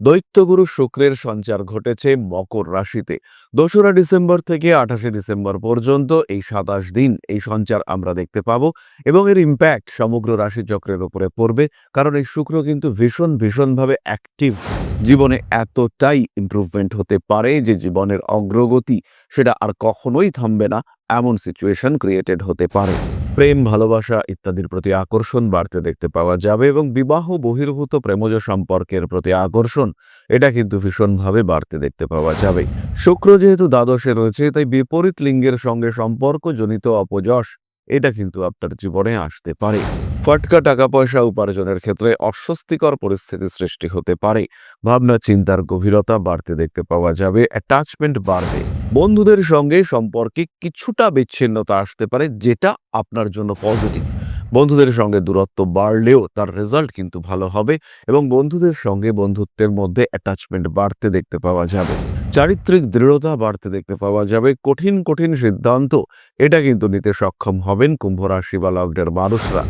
দৈত্যগুরু শুক্রের সঞ্চার ঘটেছে মকর রাশিতে। দোসরা ডিসেম্বর থেকে আঠাশে ডিসেম্বর পর্যন্ত এই সাতাশ দিন এই সঞ্চার আমরা দেখতে পাবো এবং এর ইম্প্যাক্ট সমগ্র রাশিচক্রের উপরে পড়বে কারণ এই শুক্র কিন্তু ভীষণ ভীষণভাবে অ্যাক্টিভ জীবনে এতটাই ইমপ্রুভমেন্ট হতে পারে যে জীবনের অগ্রগতি সেটা আর কখনোই থামবে না, এমন সিচুয়েশন ক্রিয়েটেড হতে পারে। প্রেম, ভালোবাসা ইত্যাদির প্রতি আকর্ষণ বাড়তে দেখতে পাওয়া যাবে এবং বিবাহ বহির্ভূত প্রেমজ সম্পর্কের প্রতি আকর্ষণ, এটা কিন্তু ভীষণভাবে বাড়তে দেখতে পাওয়া যাবে। শুক্র যেহেতু দ্বাদশে রয়েছে, তাই বিপরীত লিঙ্গের সঙ্গে সম্পর্কজনিত অপযশ, এটা কিন্তু আপনার জীবনে আসতে পারে। ফটকা টাকা পয়সা উপার্জনের ক্ষেত্রে অস্বস্তিকর পরিস্থিতি সৃষ্টি হতে পারে। ভাবনা, চিন্তার গভীরতা বাড়তে দেখতে পাওয়া যাবে অ্যাটাচমেন্ট বাড়বে। বন্ধুদের সঙ্গে সম্পর্কে কিছুটা বিচ্ছিন্নতা আসতে পারে, যেটা আপনার জন্য পজিটিভ বন্ধুদের সঙ্গে দূরত্ব বাড়লেও তার রেজাল্ট কিন্তু ভালো হবে এবং বন্ধুদের সঙ্গে বন্ধুত্বের মধ্যে অ্যাটাচমেন্ট বাড়তে দেখতে পাওয়া যাবে। চারিত্রিক দৃঢ়তা বাড়তে দেখতে পাওয়া যাবে, কঠিন কঠিন সিদ্ধান্ত, এটা কিন্তু নিতে সক্ষম হবেন কুম্ভ রাশি বা লগ্নের মানুষরা।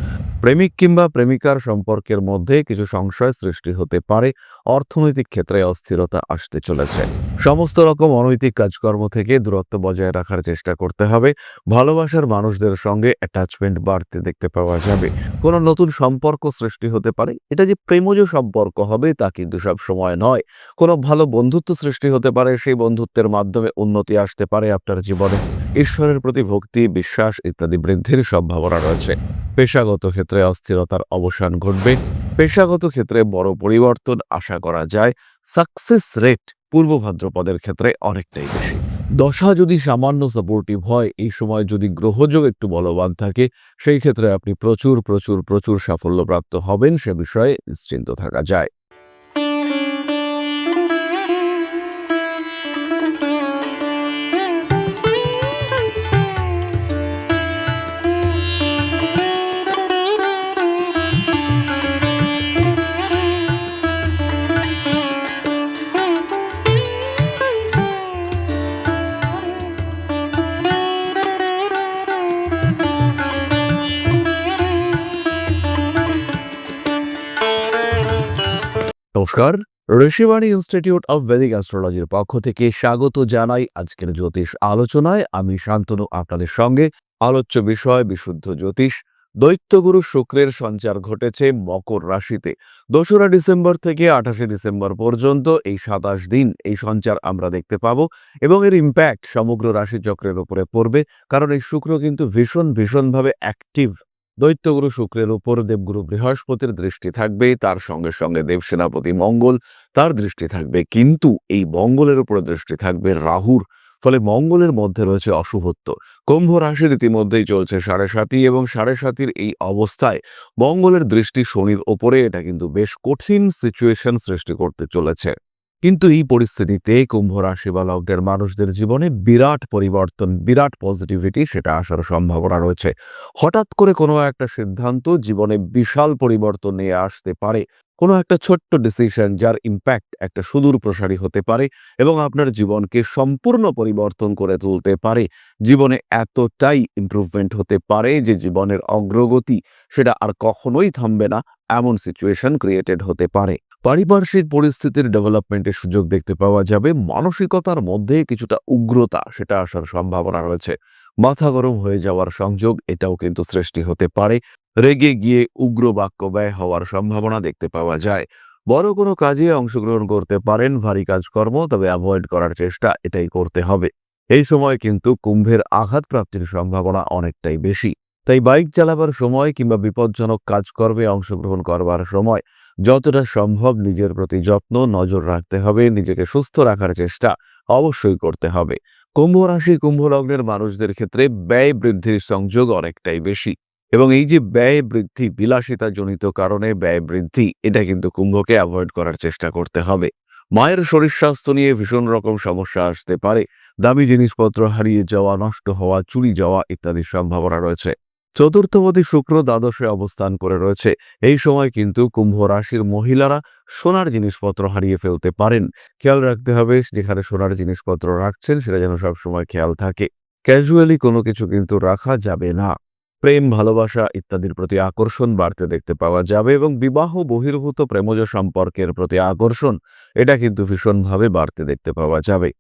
প্রেমিক কিংবা প্রেমিকার সম্পর্কের মধ্যে কিছু সংশয় সৃষ্টি হতে পারে, অর্থনৈতিক ক্ষেত্রে অস্থিরতা আসতে চলেছে। সমস্ত রকম অনৈতিক কাজকর্ম থেকে দূরত্ব বজায় রাখার চেষ্টা করতে হবে। ভালোবাসার মানুষদের সঙ্গে অ্যাটাচমেন্ট বাড়তে দেখতে পাওয়া যাবে। কোনো নতুন সম্পর্ক সৃষ্টি হতে পারে। এটা যে প্রেমজ সম্পর্ক হবে তা কিন্তু সব সময় নয়। কোনো ভালো বন্ধুত্ব সৃষ্টি হতে পারে, সেই বন্ধুত্বের মাধ্যমে উন্নতি আসতে পারে আপনার জীবনে। ঈশ্বরের প্রতি ভক্তি, বিশ্বাস ইত্যাদি বৃদ্ধির সম্ভাবনা রয়েছে। পেশাগত ক্ষেত্রে অস্থিরতার অবসান ঘটবে। পেশাগত ক্ষেত্রে বড় পরিবর্তন আশা করা যায়। সাকসেস রেট পূর্ব ভাদ্রপদের ক্ষেত্রে অনেকটাই বেশি। দশা যদি সামান্য সাপোর্টিভ হয়, এই সময় যদি গ্রহযোগ একটু বলবান থাকে, সেই ক্ষেত্রে আপনি প্রচুর প্রচুর প্রচুর সাফল্যপ্রাপ্ত হবেন, সে বিষয়ে নিশ্চিন্ত থাকা যায়। নমস্কার। ঋষিবাণী ইনস্টিটিউট অফ ভেদিক অ্যাস্ট্রোলজির পক্ষ থেকে স্বাগত জানাই আজকের জ্যোতিষ আলোচনায়। আমি শান্তনু, আপনাদের সঙ্গে। আলোচ্য বিষয়, বিশুদ্ধ জ্যোতিষ। দৈত্যগুরু শুক্রের সঞ্চার ঘটেছে মকর রাশিতে। দোসরা ডিসেম্বর থেকে আঠাশে ডিসেম্বর পর্যন্ত এই সাতাশ দিন এই সঞ্চার আমরা দেখতে পাব এবং এর ইম্প্যাক্ট সমগ্র রাশিচক্রের উপরে পড়বে। কারণ এই শুক্র কিন্তু ভীষণ, ভীষণভাবে অ্যাক্টিভ দৈত্যগুরু শুক্রের উপর দেবগুরু বৃহস্পতির দৃষ্টি থাকবে, তার সঙ্গে সঙ্গে দেবসেনাপতি মঙ্গল তার দৃষ্টি থাকবে। কিন্তু এই মঙ্গলের উপর দৃষ্টি থাকবে রাহুর, ফলে মঙ্গলের মধ্যে রয়েছে অশুভত্ব। কুম্ভ রাশির ইতিমধ্যেই চলছে সাড়ে সাতি এবং সাড়ে সাতির এই অবস্থায় মঙ্গলের দৃষ্টি শনির ওপরে এটা কিন্তু বেশ কঠিন সিচুয়েশন সৃষ্টি করতে চলেছে। কিন্তু এই পরিস্থিতিতে কুম্ভ রাশি বা মানুষদের জীবনে বিরাট পরিবর্তন, বিরাট পজিটিভিটি সেটা আসার সম্ভাবনা রয়েছে। হঠাৎ করে কোনো একটা সিদ্ধান্ত জীবনে বিশাল পরিবর্তন নিয়ে আসতে পারে। কোনো একটা ছোট্ট ডিসিশন যার ইম্প্যাক্ট একটা সুদূর প্রসারী হতে পারে এবং আপনার জীবনকে সম্পূর্ণ পরিবর্তন করে তুলতে পারে। জীবনে এতটাই ইমপ্রুভমেন্ট হতে পারে যে জীবনের অগ্রগতি সেটা আর কখনোই থামবে না, এমন সিচুয়েশন ক্রিয়েটেড হতে পারে। পারিপার্শ্বিক পরিস্থিতির ডেভেলপমেন্টের সুযোগ দেখতে পাওয়া যাবে। মানসিকতার মধ্যে কিছুটা উগ্রতা, সেটা আসার সম্ভাবনা রয়েছে। মাথা গরম হয়ে যাওয়ার সংযোগ, এটাও কিন্তু সৃষ্টি হতে পারে। রেগে গিয়ে উগ্র বাক্য ব্যয় হওয়ার সম্ভাবনা দেখতে পাওয়া যায়। বড় কোনো কাজে অংশগ্রহণ করতে পারেন, ভারী কাজকর্ম, তবে অ্যাভয়েড করার চেষ্টা, এটাই করতে হবে। এই সময় কিন্তু কুম্ভের আঘাত প্রাপ্তির সম্ভাবনা অনেকটাই বেশি। তাই বাইক চালাবার সময় কিংবা বিপজ্জনক কাজকর্মে অংশগ্রহণ করবার সময় যতটা সম্ভব নিজের প্রতি যত্ন, নজর রাখতে হবে, নিজেকে সুস্থ রাখার চেষ্টা অবশ্যই করতে হবে। কুম্ভ রাশি, কুম্ভ লগ্নের মানুষদের ক্ষেত্রে ব্যয় বৃদ্ধির সংযোগ অনেকটাই বেশি এবং এই যে ব্যয় বৃদ্ধি বিলাসিতা জনিত কারণে ব্যয় বৃদ্ধি, এটা কিন্তু কুম্ভকে অ্যাভয়েড করার চেষ্টা করতে হবে। মায়ের শরীর স্বাস্থ্য নিয়ে ভীষণ রকম সমস্যা আসতে পারে। দামি জিনিসপত্র হারিয়ে যাওয়া, নষ্ট হওয়া, চুরি যাওয়া ইত্যাদির সম্ভাবনা রয়েছে। চতুর্থপতি শুক্র দ্বাদশে অবস্থান করে রয়েছে। এই সময় কিন্তু কুম্ভ রাশির মহিলারা সোনার জিনিসপত্র হারিয়ে ফেলতে পারেন। খেয়াল রাখতে হবে, যেখানে সোনার জিনিসপত্র রাখছেন, সেটা যেন সবসময় খেয়াল থাকে। ক্যাজুয়ালি কোনো কিছু কিন্তু রাখা যাবে না। প্রেম, ভালোবাসা ইত্যাদির প্রতি আকর্ষণ বাড়তে দেখতে পাওয়া যাবে এবং বিবাহ, বহির্ভূত প্রেমজ সম্পর্কের প্রতি আকর্ষণ, এটা কিন্তু ভীষণভাবে বাড়তে দেখতে পাওয়া যাবে।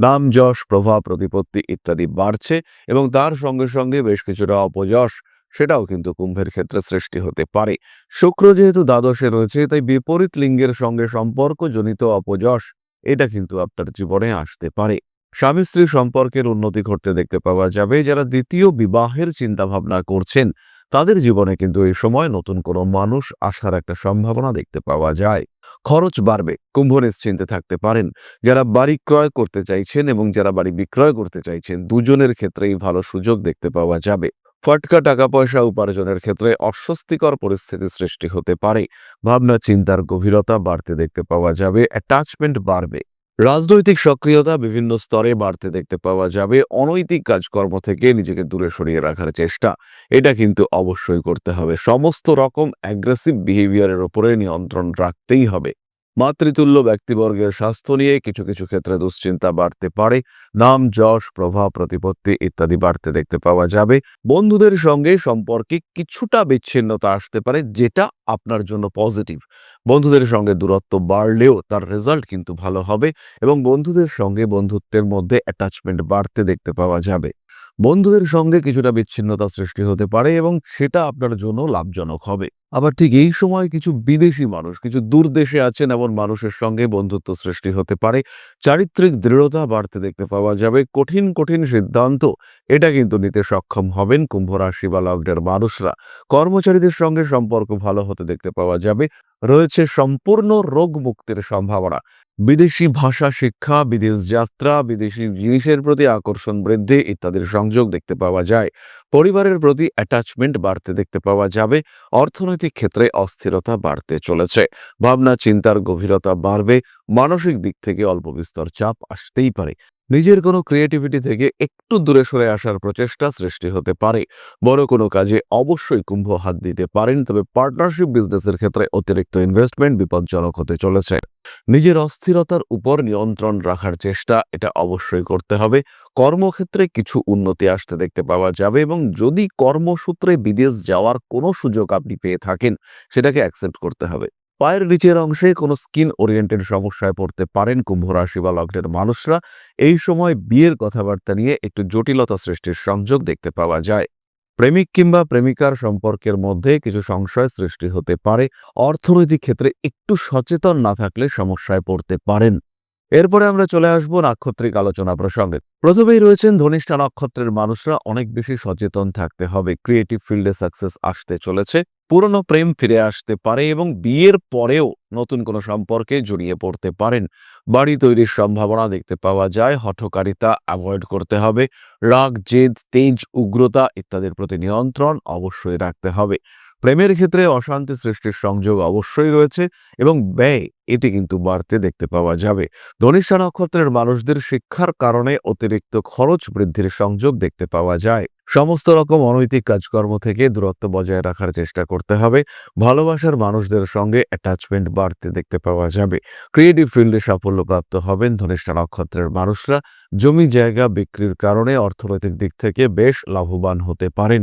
নাম যশ, প্রভাব, প্রতিপত্তি ইত্যাদি বাড়ছে এবং তার সঙ্গে সঙ্গে বেশ কিছুটা অপযশ সেটাও কিন্তু কুম্ভের ক্ষেত্রে সৃষ্টি হতে পারে। শুক্র যেহেতু দ্বাদশে রয়েছে, তাই বিপরীত লিঙ্গের সঙ্গে সম্পর্কজনিত অপযশ এটা কিন্তু আপনার জীবনে আসতে পারে। স্বামী স্ত্রী সম্পর্কের উন্নতি ঘটতে দেখতে পাওয়া যাবে যারা দ্বিতীয় বিবাহের চিন্তা ভাবনা করছেন। তাদের জীবনে কিন্তু এই সময় নতুন কোনো মানুষ আসার একটা সম্ভাবনা দেখতে পাওয়া যায়। খরচ বাড়বে, কুম্ভ নিশ্চিন্তে থাকতে পারেন। যারা বাড়ি ক্রয় করতে চাইছেন এবং যারা বাড়ি বিক্রয় করতে চাইছেন, দুজনের ক্ষেত্রেই ভালো সুযোগ দেখতে পাওয়া যাবে। ফটকা টাকা পয়সা উপার্জনের ক্ষেত্রে অস্বস্তিকর পরিস্থিতি সৃষ্টি হতে পারে। ভাবনা চিন্তার গভীরতা বাড়তে দেখতে পাওয়া যাবে অ্যাটাচমেন্ট বাড়বে। রাজনৈতিক সক্রিয়তা বিভিন্ন স্তরে বাড়তে দেখতে পাওয়া যাবে। অনৈতিক কাজকর্ম থেকে নিজেকে দূরে সরিয়ে রাখার চেষ্টা, এটা কিন্তু অবশ্যই করতে হবে। সমস্ত রকম অ্যাগ্রেসিভ বিহেভিয়ারের ওপরে নিয়ন্ত্রণ রাখতেই হবে। মাতৃতুল্য ব্যক্তিবর্গের স্বাস্থ্য নিয়ে কিছু কিছু ক্ষেত্রে দুশ্চিন্তা বাড়তে পারে। নাম, যশ, প্রভাব, প্রতিপত্তি ইত্যাদি বাড়তে দেখতে পাওয়া যাবে। বন্ধুদের সঙ্গে সম্পর্কে কিছুটা বিচ্ছিন্নতা আসতে পারে, যেটা আপনার জন্য পজিটিভ। বন্ধুদের সঙ্গে দূরত্ব বাড়লেও তার রেজাল্ট কিন্তু ভালো হবে এবং বন্ধুদের সঙ্গে বন্ধুত্বের মধ্যে অ্যাটাচমেন্ট বাড়তে দেখতে পাওয়া যাবে। বন্ধুদের সঙ্গে কিছুটা বিচ্ছিন্নতা সৃষ্টি হতে পারে এবং সেটা আপনার জন্য লাভজনক হবে। আবার ঠিক এই সময় কিছু বিদেশি মানুষ, কিছু দূর দেশে আছেন এমন মানুষের সঙ্গে বন্ধুত্ব সৃষ্টি হতে পারে। চারিত্রিক দৃঢ়তা বাড়তে দেখতে পাওয়া যাবে। কঠিন কঠিন সিদ্ধান্ত, এটা কিন্তু নিতে সক্ষম হবেন কুম্ভ রাশি বা লগ্নের মানুষরা। কর্মচারীদের সঙ্গে সম্পর্ক ভালো হতে দেখতে পাওয়া যাবে। রয়েছে সম্পূর্ণ রোগ মুক্তির সম্ভাবনা। বিদেশি ভাষা শিক্ষা, বিদেশ যাত্রা, বিদেশি জিনিসের প্রতি আকর্ষণ বৃদ্ধি ইত্যাদির সংযোগ দেখতে পাওয়া যায়। পরিবারের প্রতি অ্যাটাচমেন্ট বাড়তে দেখতে পাওয়া যাবে। অর্থনৈতিক ক্ষেত্রে অস্থিরতা বাড়তে চলেছে। ভাবনা চিন্তার গভীরতা বাড়বে। মানসিক দিক থেকে অল্প বিস্তর চাপ আসতেই পারে। নিজের কোনো ক্রিয়েটিভিটি থেকে একটু দূরে সরে আসার প্রচেষ্টা সৃষ্টি হতে পারে। বড় কোনো কাজে অবশ্যই কুম্ভ হাত দিতে পারেন, তবে পার্টনারশিপ বিজনেসের ক্ষেত্রে অতিরিক্ত ইনভেস্টমেন্ট বিপজ্জনক হতে চলেছে। নিজের অস্থিরতার উপর নিয়ন্ত্রণ রাখার চেষ্টা, এটা অবশ্যই করতে হবে। কর্মক্ষেত্রে কিছু উন্নতি আসতে দেখতে পাওয়া যাবে এবং যদি কর্মসূত্রে বিদেশ যাওয়ার কোনো সুযোগ আপনি পেয়ে থাকেন, সেটাকে অ্যাকসেপ্ট করতে হবে। পায়ের নিচের অংশে কোনো স্কিন ওরিয়েন্টেড সমস্যায় পড়তে পারেন কুম্ভ রাশি বা লগ্নের মানুষরা। এই সময় বিয়ের কথাবার্তা নিয়ে একটু জটিলতা সৃষ্টির সংযোগ দেখতে পাওয়া যায়। প্রেমিক কিংবা প্রেমিকার সম্পর্কের মধ্যে কিছু সংশয় সৃষ্টি হতে পারে। অর্থনৈতিক ক্ষেত্রে একটু সচেতন না থাকলে সমস্যায় পড়তে পারেন। এরপরে আমরা চলে আসব নাক্ষত্রিক আলোচনা প্রসঙ্গে। প্রথমেই রয়েছেন ধনিষ্ঠা নক্ষত্রের মানুষরা অনেক বেশি সচেতন থাকতে হবে। ক্রিয়েটিভ ফিল্ডে সাকসেস আসতে চলেছে। পুরনো প্রেম ফিরে আসতে পারে এবং বিয়ের পরেও নতুন কোনো সম্পর্কে জড়িয়ে পড়তে পারেন। বাড়ি তৈরির সম্ভাবনা দেখতে পাওয়া যায়, হঠকারিতা অ্যাভয়েড করতে হবে, রাগ, জেদ, তেজ, উগ্রতা ইত্যাদির প্রতি নিয়ন্ত্রণ অবশ্যই রাখতে হবে। প্রেমের ক্ষেত্রে অশান্তি সৃষ্টির সংযোগ অবশ্যই রয়েছে এবং ব্যয়, এটি কিন্তু বাড়তে দেখতে পাওয়া যাবে। ধনিষ্ঠা নক্ষত্রের মানুষদের শিক্ষার কারণে অতিরিক্ত খরচ বৃদ্ধির সংযোগ দেখতে পাওয়া যায়। সমস্ত রকম অনৈতিক কাজকর্ম থেকে দূরত্ব বজায় রাখার চেষ্টা করতে হবে। ভালোবাসার মানুষদের সঙ্গে অ্যাটাচমেন্ট বাড়তে দেখতে পাওয়া যাবে। ক্রিয়েটিভ ফিল্ডে সাফল্য প্রাপ্ত হবেন ধনিষ্ঠা নক্ষত্রের মানুষরা। জমি, জায়গা বিক্রির কারণে অর্থনৈতিক দিক থেকে বেশ লাভবান হতে পারেন।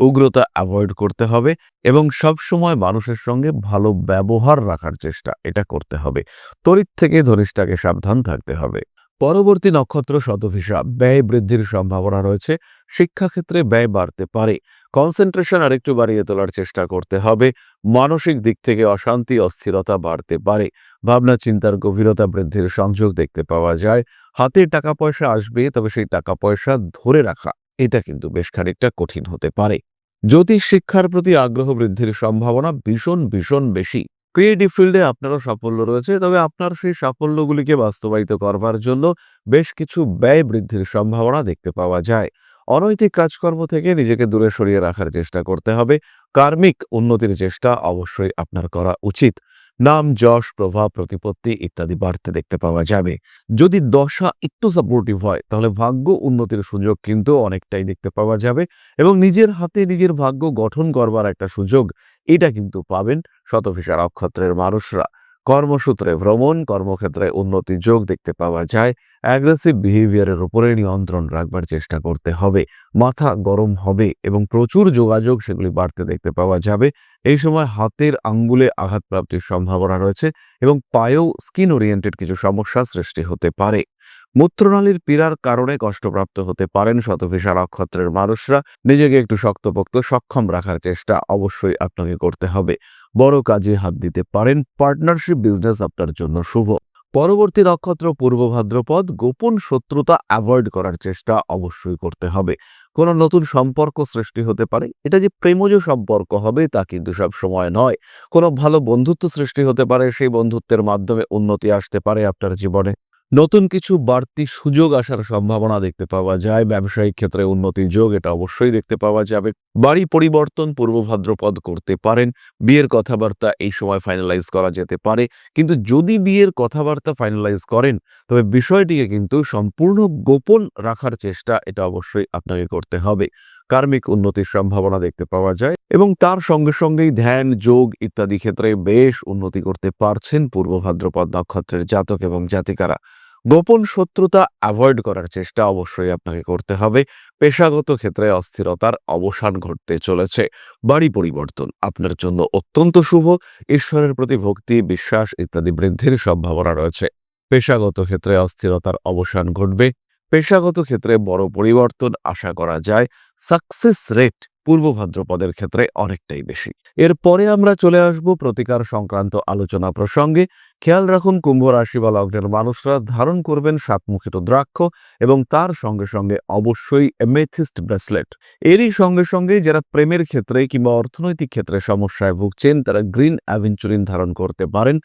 উগ্রতা অ্যাভয়েড করতে হবে এবং সব সময় মানুষের সঙ্গে ভালো ব্যবহার রাখার চেষ্টা এটা করতে হবে। তড়িৎ থেকে ধনিষ্ঠাকে সাবধান থাকতে হবে। পরবর্তী নক্ষত্র শতভিসা ব্যয় বৃদ্ধির সম্ভাবনা রয়েছে। শিক্ষাক্ষেত্রে ব্যয় বাড়তে পারে। কনসেন্ট্রেশন আরেকটু বাড়িয়ে তোলার চেষ্টা করতে হবে। মানসিক দিক থেকে অশান্তি, অস্থিরতা বাড়তে পারে। ভাবনা চিন্তার গভীরতা বৃদ্ধির সংযোগ দেখতে পাওয়া যায়। হাতে টাকা পয়সা আসবে, তবে সেই টাকা পয়সা ধরে রাখা এটা কিন্তু বেশ খানিকটা কঠিন হতে পারে। জ্যোতিষ শিক্ষার প্রতি আগ্রহ বৃদ্ধির সম্ভাবনা ভীষণ ভীষণ বেশি। ক্রিয়েটিভ ফিল্ডে আপনারও সাফল্য রয়েছে, তবে আপনার সেই সাফল্যগুলিকে বাস্তবায়িত করবার জন্য বেশ কিছু ব্যয় বৃদ্ধির সম্ভাবনা দেখতে পাওয়া যায়। অনৈতিক কাজকর্ম থেকে নিজেকে দূরে সরিয়ে রাখার চেষ্টা করতে হবে। কার্মিক উন্নতির চেষ্টা অবশ্যই আপনার করা উচিত। নাম, যশ, প্রভাব, প্রতিপত্তি ইত্যাদি বাড়তে দেখতে পাওয়া যাবে। যদি দশা একটু সাপোর্টিভ হয়, তাহলে ভাগ্য উন্নতির সুযোগ কিন্তু অনেকটাই দেখতে পাওয়া যাবে এবং নিজের হাতে নিজের ভাগ্য গঠন করবার একটা সুযোগ এটা কিন্তু পাবেন শতভিষা নক্ষত্রের মানুষরা। কর্মসূত্রে ভ্রমণ, কর্মক্ষেত্রে উন্নতি যোগ দেখতে পাওয়া যায়। অ্যাগ্রেসিভ বিহেভিয়ারের উপরে নিয়ন্ত্রণ রাখবার চেষ্টা করতে হবে। মাথা গরম হবে এবং প্রচুর যোগাযোগ সেগুলি বাড়তে দেখতে পাওয়া যাবে। এই সময় হাতের আঙ্গুলে আঘাতপ্রাপ্তির সম্ভাবনা রয়েছে এবং পায়েও স্কিন ওরিয়েন্টেড কিছু সমস্যা সৃষ্টি হতে পারে। মূত্রনালীর পীড়ার কারণে কষ্টপ্রাপ্ত হতে পারেন শতভিসা নক্ষত্রের মানুষরা। নিজেকে একটু শক্তপোক্ত, সক্ষম রাখার চেষ্টা অবশ্যই আপনাকে করতে হবে। বড় কাজে হাত দিতে পারেন। পার্টনারশিপ বিজনেস আপনার জন্য শুভ। পরবর্তী নক্ষত্র পূর্ব ভাদ্রপদ, গোপন শত্রুতা অ্যাভয়েড করার চেষ্টা অবশ্যই করতে হবে। কোনো নতুন সম্পর্ক সৃষ্টি হতে পারে। এটা যে প্রেমজ সম্পর্ক হবে তা কিন্তু সব সময় নয়। কোনো ভালো বন্ধুত্ব সৃষ্টি হতে পারে। সেই বন্ধুত্বের মাধ্যমে উন্নতি আসতে পারে আপনার জীবনে। নতুন কিছু বাড়তি সুযোগ আসার সম্ভাবনা দেখতে পাওয়া যায়। ব্যবসায়িক ক্ষেত্রে উন্নতির যোগ এটা অবশ্যই দেখতে পাওয়া যাবে। বাড়ি পরিবর্তন পূর্ব ভাদ্রপদ করতে পারেন। বিয়ের কথাবার্তা এই সময় ফাইনালাইজ করা যেতে পারে। কিন্তু যদি বিয়ের কথাবার্তা ফাইনালাইজ করেন, তবে বিষয়টিকে কিন্তু সম্পূর্ণ গোপন রাখার চেষ্টা এটা অবশ্যই আপনাকে করতে হবে। কার্মিক উন্নতির সম্ভাবনা দেখতে পাওয়া যায় এবং তার সঙ্গে সঙ্গেই ধ্যান, যোগ ইত্যাদি ক্ষেত্রে বেশ উন্নতি করতে পারছেন পূর্ব ভাদ্রপদ নক্ষত্রের জাতক এবং জাতিকারা। গোপন শত্রুতা অ্যাভয়েড করার চেষ্টা অবশ্যই আপনাকে করতে হবে। পেশাগত ক্ষেত্রে অস্থিরতার অবসান ঘটতে চলেছে। বাড়ি পরিবর্তন আপনার জন্য অত্যন্ত শুভ। ঈশ্বরের প্রতি ভক্তি, বিশ্বাস ইত্যাদি বৃদ্ধির সম্ভাবনা রয়েছে। পেশাগত ক্ষেত্রে অস্থিরতার অবসান ঘটবে। পেশাগত ক্ষেত্রে বড় পরিবর্তন আশা করা যায়। সাকসেস রেট পূর্ব ভাদ্রপদের ক্ষেত্রে অনেকটাই বেশি। এরপরে আমরা চলে আসব প্রতিকার সংক্রান্ত আলোচনা প্রসঙ্গে। খেয়াল রাখুন কুম্ভ রাশি বা লগ্নের মানুষরা ধারণ করবেন সাতমুখী রুদ্রাক্ষ এবং তার সঙ্গে সঙ্গে অবশ্যই এমেথিস্ট ব্রেসলেট। এরই সঙ্গে সঙ্গে যারা প্রেমের ক্ষেত্রে কিংবা অর্থনৈতিক ক্ষেত্রে সমস্যায় ভুগছেন, তারা গ্রিন অ্যাভেঞ্চুরিন ধারণ করতে পারেন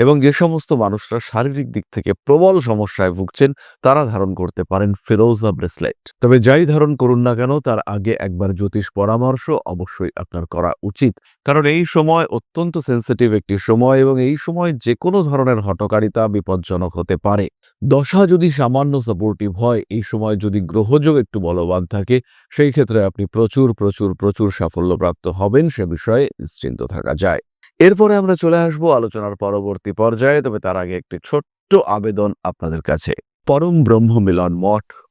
এবং যে সমস্ত মানুষরা শারীরিক দিক থেকে প্রবল সমস্যায় ভুগছেন, তারা ধারণ করতে পারেন ফিরোজা ব্রেসলেট। তবে যাই ধারণ করুন না কেন, তার আগে একবার জ্যোতিষ পরামর্শ অবশ্যই আপনার করা উচিত। কারণ এই সময় অত্যন্ত সেন্সিটিভ একটি সময় এবং এই সময় যে কোনো ধরনের হটকারিতা বিপজ্জনক হতে পারে। দশা যদি সামান্য সাপোর্টিভ হয়, এই সময় যদি গ্রহযোগ একটু বলবান থাকে, সেই ক্ষেত্রে আপনি প্রচুর প্রচুর প্রচুর সাফল্যপ্রাপ্ত হবেন, সে বিষয়ে নিশ্চিন্ত থাকা যায়। এরপরে আমরা চলে আসব আলোচনার পরবর্তী পর্যায়ে, তবে তার আগে একটি ছোট্ট আবেদন আপনাদের কাছে। পরম ব্রহ্ম মিলন মঠ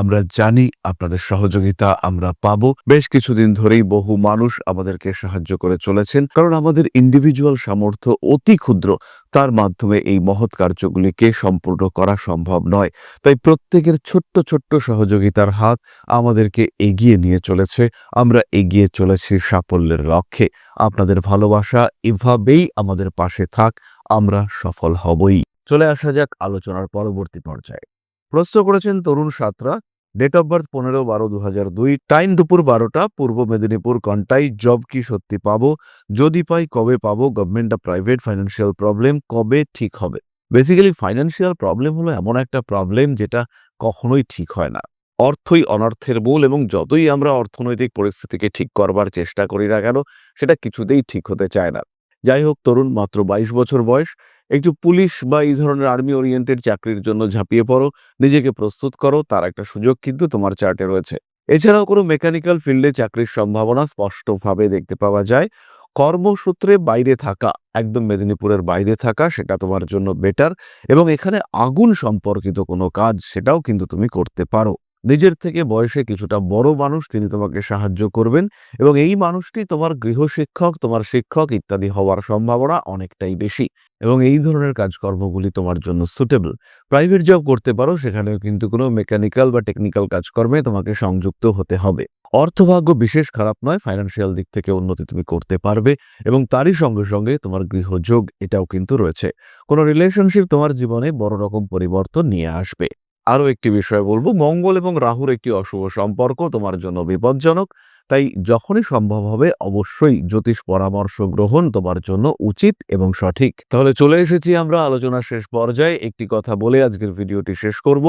আমরা জানি, আপনাদের সহযোগিতা আমরা পাব। বেশ কিছুদিন ধরেই বহু মানুষ আমাদেরকে সাহায্য করে চলেছেন, কারণ আমাদের ইন্ডিভিজুয়াল সামর্থ্য অতি ক্ষুদ্র। তার মাধ্যমে এই মহৎ কার্যগুলিকে সম্পূর্ণ করা সম্ভব নয়। তাই প্রত্যেকের ছোট্ট ছোট্ট সহযোগিতার হাত আমাদেরকে এগিয়ে নিয়ে চলেছে। আমরা এগিয়ে চলেছি সাফল্যের লক্ষ্যে। আপনাদের ভালোবাসা এভাবেই আমাদের পাশে থাক, আমরা সফল হবই। চলে আসা যাক আলোচনার পরবর্তী পর্যায়ে। প্রশ্ন করেছেন Tarun Satra date of birth পনেরো বারো দু হাজার দুই। টাইম দুপুর বারোটা, পূর্ব মেদিনীপুর কন্টাই জব কি সত্যি পাবো? যদি পাই কবে পাবো? গভর্নমেন্ট প্রাইভেট ফাইন্যান্সিয়াল প্রবলেম কবে ঠিক হবে? বেসিক্যালি ফাইন্যান্সিয়াল প্রবলেম হলো এমন একটা প্রবলেম যেটা কখনোই ঠিক হয় না। অর্থই অনর্থের মূল এবং যতই আমরা অর্থনৈতিক পরিস্থিতিকে ঠিক করবার চেষ্টা করি না কেন, সেটা কিছুতেই ঠিক হতে চায় না। যাই হোক, তরুণ মাত্র বাইশ বছর বয়স। একটু পুলিশ বা এই ধরনের আর্মি ওরিয়েন্টেড চাকরির জন্য ঝাঁপিয়ে পড়ো, নিজেকে প্রস্তুত করো, তার একটা সুযোগ কিন্তু তোমার চার্টে রয়েছে। এছাড়াও কোনো মেকানিক্যাল ফিল্ডে চাকরির সম্ভাবনা স্পষ্টভাবে দেখতে পাওয়া যায়। কর্মসূত্রে বাইরে থাকা, একদম মেদিনীপুরের বাইরে থাকা, সেটা তোমার জন্য বেটার এবং এখানে আগুন সম্পর্কিত কোনো কাজ, সেটাও কিন্তু তুমি করতে পারো। নিজের থেকে বয়সে কিছুটা বড় মানুষ তিনি তোমাকে সাহায্য করবেন এবং এই মানুষটি তোমার গৃহশিক্ষক, তোমার শিক্ষক ইত্যাদি হওয়ার সম্ভাবনা অনেকটাই বেশি এবং এই ধরনের কাজকর্মগুলি তোমার জন্য সুটেবল প্রাইভেট জব করতে পারো, সেখানেও কিন্তু কোনো মেকানিক্যাল বা টেকনিক্যাল কাজকর্মে তোমাকে সংযুক্ত হতে হবে। অর্থভাগ্য বিশেষ খারাপ নয় ফাইন্যান্সিয়াল দিক থেকে উন্নতি তুমি করতে পারবে এবং তারই সঙ্গে সঙ্গে তোমার গৃহযোগ এটাও কিন্তু রয়েছে। কোনো রিলেশনশিপ তোমার জীবনে বড় রকম পরিবর্তন নিয়ে আসবে। আরও একটি বিষয় বলব। মঙ্গল এবং রাহুর একটি অশুভ সম্পর্ক তোমার জন্য বিপজ্জনক। তাই যখনই সম্ভব হবে অবশ্যই জ্যোতিষ পরামর্শ গ্রহণ তোমার জন্য উচিত এবং সঠিক। তাহলে চলে এসেছি আমরা আলোচনা শেষ পর্যায়ে। একটি কথা বলে আজকের ভিডিওটি শেষ করব।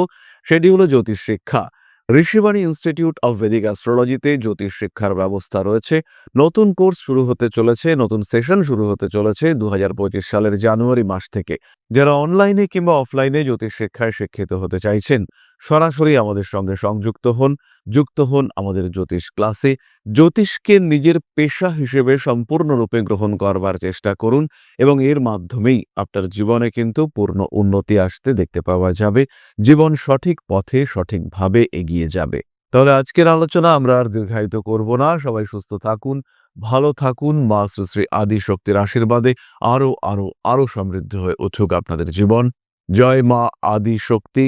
সেটি হলো জ্যোতিষ শিক্ষা। ঋষিবাণী ইনস্টিটিউট অব ভেদিক অ্যাস্ট্রোলজিতে জ্যোতিষ শিক্ষার ব্যবস্থা রয়েছে। নতুন কোর্স শুরু হতে চলেছে, নতুন সেশন শুরু হতে চলেছে দু হাজার পঁচিশ সালের জানুয়ারি মাস থেকে। যারা অনলাইনে কিংবা অফলাইনে জ্যোতিষ শিক্ষায় শিক্ষিত হতে চাইছেন সরাসরি আমাদের সঙ্গে সংযুক্ত হন, যুক্ত হন আমাদের জ্যোতিষ ক্লাসে। জ্যোতিষকে নিজের পেশা হিসেবে সম্পূর্ণরূপে গ্রহণ করবার চেষ্টা করুন এবং এর মাধ্যমেই আপনার জীবনে কিন্তু পূর্ণ উন্নতি আসতে দেখতে পাওয়া যাবে। জীবন সঠিক পথে, সঠিকভাবে এগিয়ে যাবে। তাহলে আজকের আলোচনা আমরা আর দীর্ঘায়িত করব না। সবাই সুস্থ থাকুন, ভালো থাকুন। মা শ্রী শ্রী আদি শক্তির আশীর্বাদে আরও আরও আরও সমৃদ্ধ হয়ে উঠুক আপনাদের জীবন। জয় মা আদি শক্তি